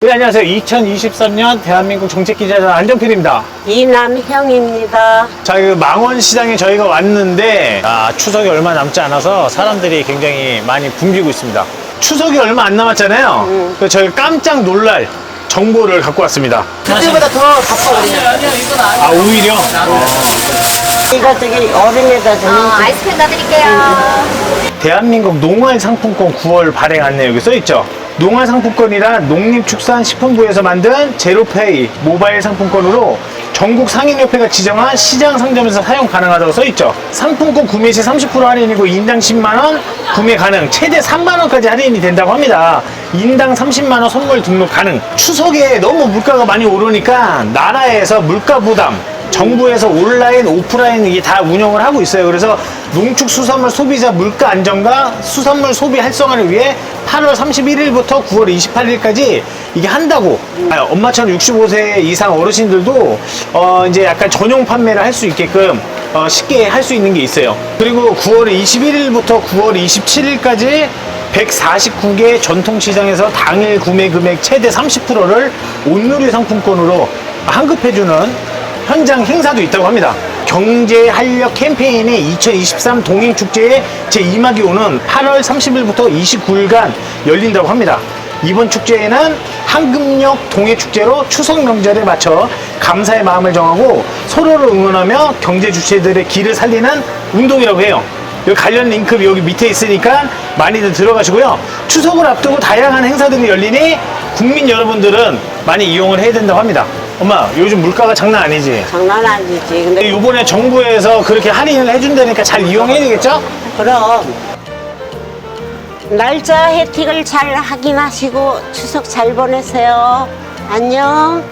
네, 안녕하세요. 2023년 대한민국 정책기자단 안정필입니다. 이남형입니다. 자, 그 망원시장에 저희가 왔는데, 아, 추석이 얼마 남지 않아서 사람들이 굉장히 많이 붐비고 있습니다. 추석이 얼마 안 남았잖아요. 그래서 저희가 깜짝 놀랄 정보를 갖고 왔습니다. 그때보다 더 바빠거든요. 아, 오히려? 이거 저기 어린애들 어, 좀 아이스크림 놔드릴게요. 대한민국 농활 상품권 9월 발행 안내 여기 써 있죠. 농활 상품권이라 농림축산식품부에서 만든 제로페이 모바일 상품권으로 전국 상인협회가 지정한 시장 상점에서 사용 가능하다고 써있죠. 상품권 구매 시 30% 할인이고 인당 10만원 구매 가능, 최대 3만원까지 할인이 된다고 합니다. 인당 30만원 선물 등록 가능. 추석에 너무 물가가 많이 오르니까 나라에서 물가 부담, 정부에서 온라인, 오프라인 이게 다 운영을 하고 있어요. 그래서 농축 수산물 소비자 물가 안정과 수산물 소비 활성화를 위해 8월 31일부터 9월 28일까지 이게 한다고. 아, 엄마처럼 65세 이상 어르신들도 어 이제 약간 전용 판매를 할 수 있게끔 어 쉽게 할 수 있는 게 있어요. 그리고 9월 21일부터 9월 27일까지 149개 전통시장에서 당일 구매 금액 최대 30%를 온누리 상품권으로 환급해주는 현장 행사도 있다고 합니다. 경제 활력 캠페인의 2023 동행 축제의 제 2막이 오는 8월 30일부터 29일간 열린다고 합니다. 이번 축제에는 한금역 동해축제로 추석 명절에 맞춰 감사의 마음을 정하고 서로를 응원하며 경제 주체들의 길을 살리는 운동이라고 해요. 여기 관련 링크 여기 밑에 있으니까 많이들 들어가시고요. 추석을 앞두고 다양한 행사들이 열리니 국민 여러분들은 많이 이용을 해야 된다고 합니다. 엄마, 요즘 물가가 장난 아니지? 장난 아니지. 근데 요번에 정부에서 그렇게 할인을 해준다니까 잘 이용해야 되겠죠? 그럼 날짜 혜택을 잘 확인하시고 추석 잘 보내세요. 안녕.